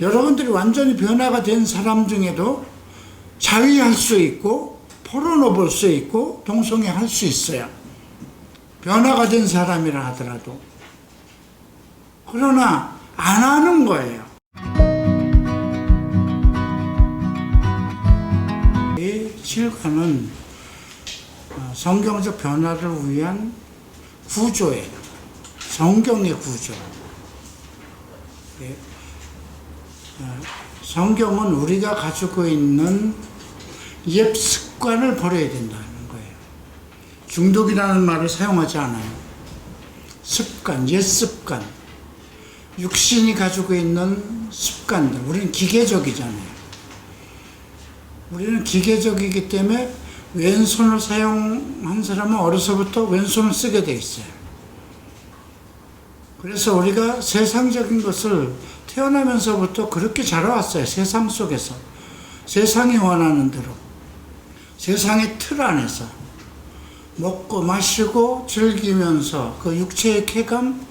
여러분들이 완전히 변화가 된 사람 중에도 자위할 수 있고 포로노볼 수 있고 동성애 할 수 있어요. 변화가 된 사람이라 하더라도. 그러나 안 하는 거예요. 이 실과는 어, 성경적 변화를 위한 구조예요. 성경의 구조. 예. 어, 성경은 우리가 가지고 있는 옛 습관을 버려야 된다는 거예요. 중독이라는 말을 사용하지 않아요. 습관, 옛 습관. 육신이 가지고 있는 습관들. 우리는 기계적이잖아요. 우리는 기계적이기 때문에 왼손을 사용한 사람은 어려서부터 왼손을 쓰게 돼 있어요. 그래서 우리가 세상적인 것을 태어나면서부터 그렇게 자라왔어요. 세상 속에서. 세상이 원하는 대로. 세상의 틀 안에서. 먹고 마시고 즐기면서 그 육체의 쾌감,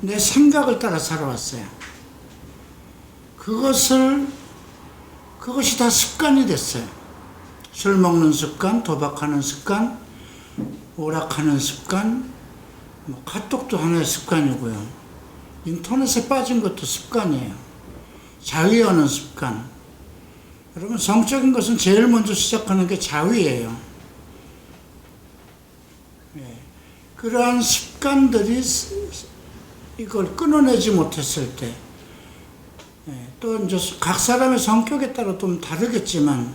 내 생각을 따라 살아왔어요. 그것을, 그것이 다 습관이 됐어요. 술 먹는 습관, 도박하는 습관, 오락하는 습관, 뭐 카톡도 하나의 습관이고요. 인터넷에 빠진 것도 습관이에요. 자위하는 습관. 여러분, 성적인 것은 제일 먼저 시작하는 게 자위예요. 예. 그러한 습관들이 이걸 끊어내지 못했을 때, 예. 또 이제 각 사람의 성격에 따라 좀 다르겠지만,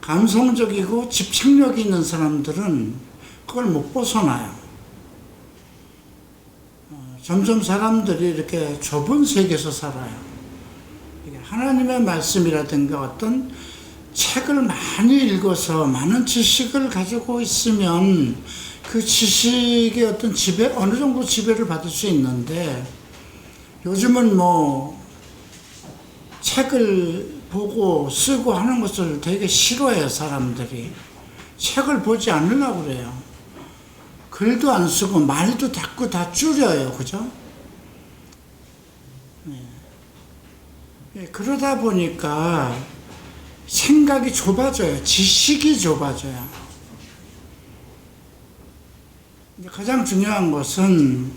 감성적이고 집착력이 있는 사람들은 그걸 못 벗어나요. 어, 점점 사람들이 이렇게 좁은 세계에서 살아요. 하나님의 말씀이라든가 어떤 책을 많이 읽어서 많은 지식을 가지고 있으면 그 지식의 어떤 지배, 어느 정도 지배를 받을 수 있는데 요즘은 뭐 책을 보고 쓰고 하는 것을 되게 싫어해요, 사람들이. 책을 보지 않으려고 그래요. 글도 안 쓰고 말도 자꾸 다 줄여요, 그죠? 네. 예, 그러다 보니까 생각이 좁아져요. 지식이 좁아져요. 가장 중요한 것은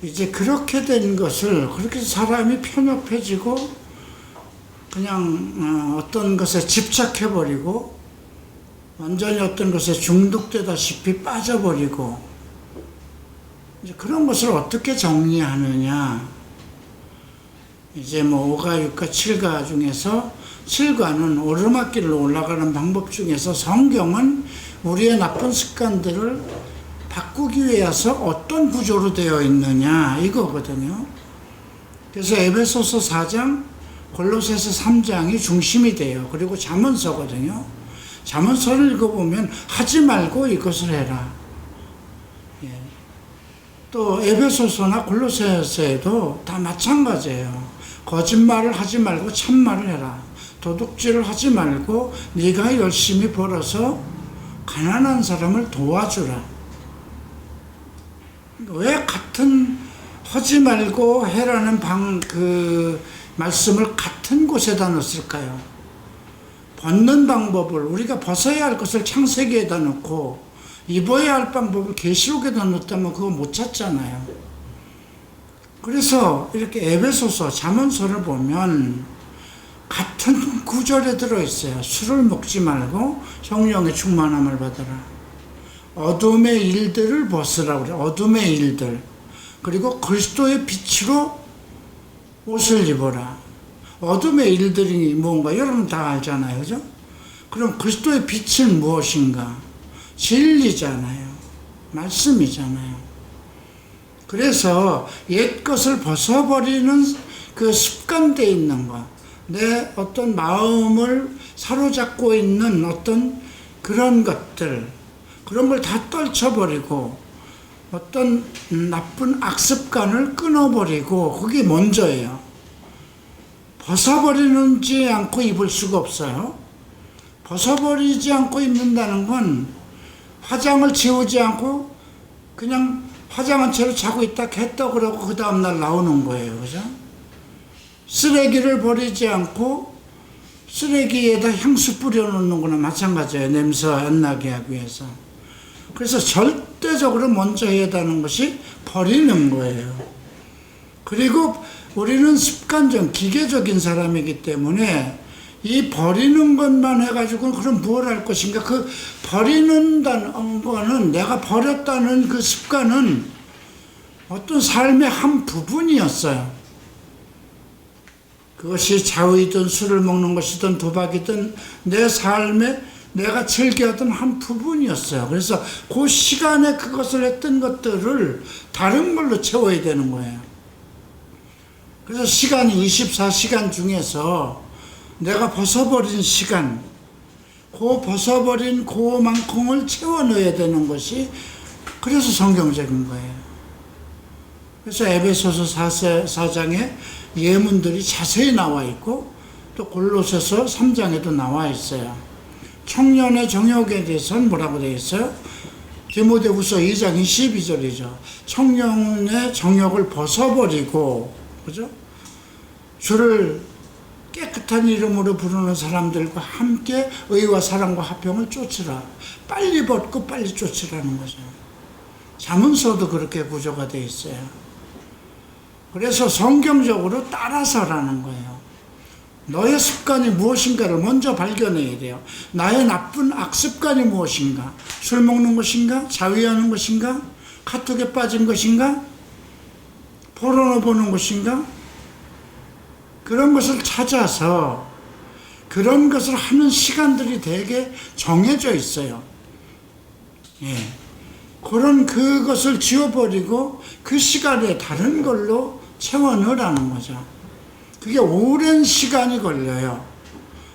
이제 그렇게 된 것을 그렇게 사람이 편협해지고 그냥 어, 어떤 것에 집착해버리고 완전히 어떤 것에 중독되다시피 빠져버리고 이제 그런 것을 어떻게 정리하느냐 이제 뭐 5가 6가 7가 중에서 7가는 오르막길로 올라가는 방법 중에서 성경은 우리의 나쁜 습관들을 바꾸기 위해서 어떤 구조로 되어 있느냐 이거거든요. 그래서 에베소서 4장 골로새서 3장이 중심이 돼요. 그리고 잠언서거든요. 잠언서를 읽어보면 하지 말고 이것을 해라. 예. 또 에베소서나 골로새서에도 다 마찬가지예요. 거짓말을 하지 말고 참말을 해라. 도둑질을 하지 말고 네가 열심히 벌어서 가난한 사람을 도와주라. 왜 같은 하지 말고 해라는 방, 그, 말씀을 같은 곳에다 넣었을까요? 벗는 방법을 우리가 벗어야 할 것을 창세기에다 넣고 입어야 할 방법을 계시록에다 넣었다면 그거 못 찾잖아요. 그래서 이렇게 에베소서 잠언서를 보면 같은 구절에 들어 있어요. 술을 먹지 말고 성령의 충만함을 받아라. 어둠의 일들을 벗으라 그래. 어둠의 일들. 그리고 그리스도의 빛으로 옷을 입어라. 어둠의 일들이 뭔가 여러분 다 알잖아요. 그죠? 그럼 그리스도의 빛은 무엇인가? 진리잖아요. 말씀이잖아요. 그래서 옛 것을 벗어버리는 그 습관돼 있는 것, 내 어떤 마음을 사로잡고 있는 어떤 그런 것들, 그런 걸 다 떨쳐버리고 어떤 나쁜 악습관을 끊어버리고 그게 먼저예요. 벗어버리는지 않고 입을 수가 없어요. 벗어버리지 않고 입는다는 건 화장을 지우지 않고 그냥 화장한 채로 자고 있다 했다 그러고 그 다음날 나오는 거예요. 그죠? 쓰레기를 버리지 않고 쓰레기에다 향수 뿌려놓는 거나 마찬가지예요. 냄새 안 나게 하기 위해서. 그래서 절대적으로 먼저 해야 하는 것이 버리는 거예요. 그리고 우리는 습관적, 기계적인 사람이기 때문에 이 버리는 것만 해가지고 그럼 무엇 할 것인가? 그 버리는다는 거는 내가 버렸다는 그 습관은 어떤 삶의 한 부분이었어요. 그것이 자위든 술을 먹는 것이든 도박이든 내 삶에 내가 즐겨하던 한 부분이었어요. 그래서 그 시간에 그것을 했던 것들을 다른 걸로 채워야 되는 거예요. 그래서 시간이 24시간 중에서 내가 벗어버린 시간, 그 벗어버린 그만큼을 채워 넣어야 되는 것이 그래서 성경적인 거예요. 그래서 에베소서 4장에 예문들이 자세히 나와 있고 또 골로새서 3장에도 나와 있어요. 청년의 정욕에 대해서는 뭐라고 되어 있어요? 디모데후서 2장 22절이죠. 청년의 정욕을 벗어버리고 그죠? 주를 깨끗한 이름으로 부르는 사람들과 함께 의와 사랑과 화평을 쫓으라. 빨리 벗고 빨리 쫓으라는 거죠. 자문서도 그렇게 구조가 되어 있어요. 그래서 성경적으로 따라서라는 거예요. 너의 습관이 무엇인가를 먼저 발견해야 돼요. 나의 나쁜 악습관이 무엇인가? 술 먹는 것인가? 자위하는 것인가? 카톡에 빠진 것인가? 포르노 보는 것인가? 그런 것을 찾아서 그런 것을 하는 시간들이 되게 정해져 있어요. 예. 그런 그것을 지워버리고 그 시간에 다른 걸로 채워 넣으라는 거죠. 그게 오랜 시간이 걸려요.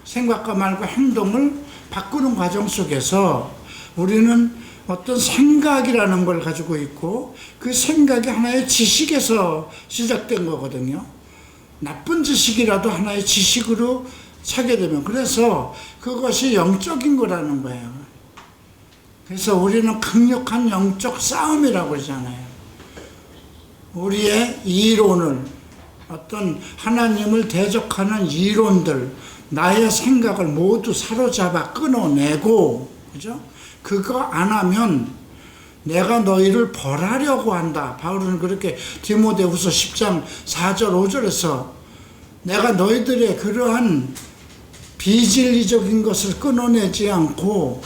생각과 말과 행동을 바꾸는 과정 속에서 우리는 어떤 생각이라는 걸 가지고 있고 그 생각이 하나의 지식에서 시작된 거거든요. 나쁜 지식이라도 하나의 지식으로 차게 되면 그래서 그것이 영적인 거라는 거예요. 그래서 우리는 강력한 영적 싸움이라고 그러잖아요. 우리의 이론을 어떤 하나님을 대적하는 이론들 나의 생각을 모두 사로잡아 끊어내고 그죠? 그거 안 하면 내가 너희를 벌하려고 한다. 바울은 그렇게 디모데후서 10장 4절 5절에서 내가 너희들의 그러한 비진리적인 것을 끊어내지 않고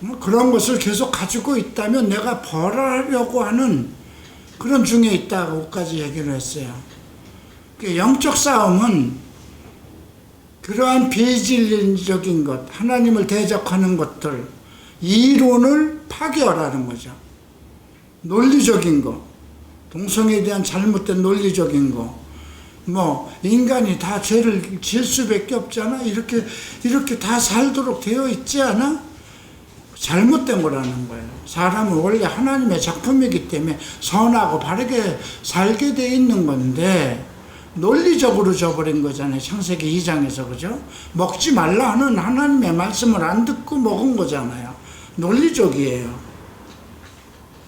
뭐 그런 것을 계속 가지고 있다면 내가 벌하려고 하는 그런 중에 있다고까지 얘기를 했어요. 그 영적 싸움은 그러한 비진리적인 것, 하나님을 대적하는 것들, 이론을 파괴하라는 거죠. 논리적인 거, 동성에 대한 잘못된 논리적인 거, 뭐 인간이 다 죄를 지을 수밖에 없잖아. 이렇게 이렇게 다 살도록 되어 있지 않아? 잘못된 거라는 거예요. 사람은 원래 하나님의 작품이기 때문에 선하고 바르게 살게 돼 있는 건데 논리적으로 져버린 거잖아요. 창세기 2장에서 그죠? 먹지 말라 하는 하나님의 말씀을 안 듣고 먹은 거잖아요. 논리적이에요.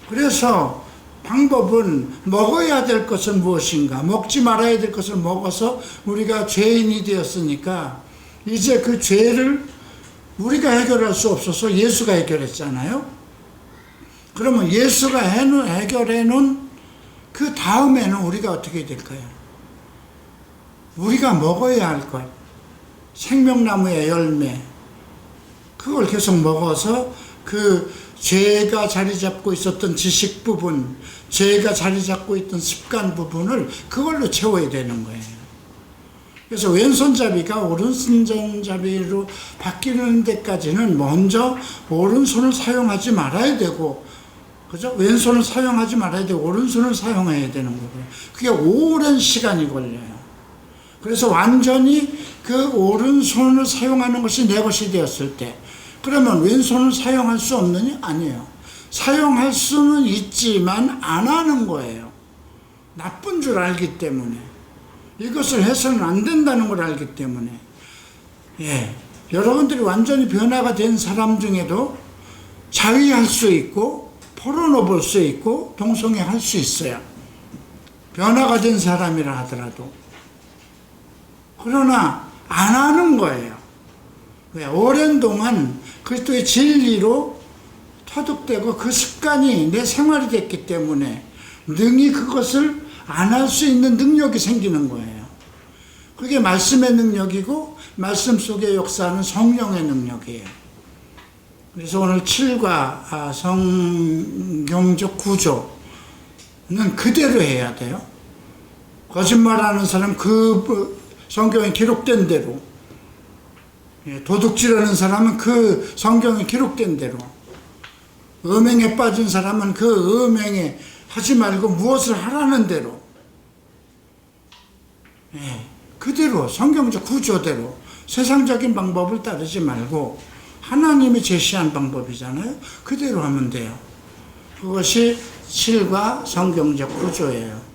그래서 방법은 먹어야 될 것은 무엇인가? 먹지 말아야 될 것을 먹어서 우리가 죄인이 되었으니까 이제 그 죄를 우리가 해결할 수 없어서 예수가 해결했잖아요. 그러면 예수가 해결해 놓은 그 다음에는 우리가 어떻게 될까요? 우리가 먹어야 할 것, 생명나무의 열매, 그걸 계속 먹어서 그 죄가 자리 잡고 있었던 지식 부분, 죄가 자리 잡고 있던 습관 부분을 그걸로 채워야 되는 거예요. 그래서 왼손잡이가 오른손잡이로 바뀌는 데까지는 먼저 오른손을 사용하지 말아야 되고, 그죠? 왼손을 사용하지 말아야 되고, 오른손을 사용해야 되는 거고요. 그게 오랜 시간이 걸려요. 그래서 완전히 그 오른손을 사용하는 것이 내 것이 되었을 때, 그러면 왼손을 사용할 수 없느냐? 아니에요. 사용할 수는 있지만 안 하는 거예요. 나쁜 줄 알기 때문에. 이것을 해서는 안 된다는 걸 알기 때문에. 예. 여러분들이 완전히 변화가 된 사람 중에도 자위할 수 있고, 포로노 볼수 있고, 동성애 할 수 있어요. 변화가 된 사람이라 하더라도. 그러나 안 하는 거예요. 왜? 오랜 동안 그리스도의 진리로 터득되고 그 습관이 내 생활이 됐기 때문에 능히 그것을 안 할 수 있는 능력이 생기는 거예요. 그게 말씀의 능력이고 말씀 속에 역사하는 성령의 능력이에요. 그래서 오늘 7과 아, 성경적 구조는 그대로 해야 돼요. 거짓말하는 사람 그 성경에 기록된 대로 예, 도둑질하는 사람은 그 성경에 기록된 대로 음행에 빠진 사람은 그 음행에 하지 말고 무엇을 하라는 대로 예, 그대로 성경적 구조대로 세상적인 방법을 따르지 말고 하나님이 제시한 방법이잖아요. 그대로 하면 돼요. 그것이 실과 성경적 구조예요.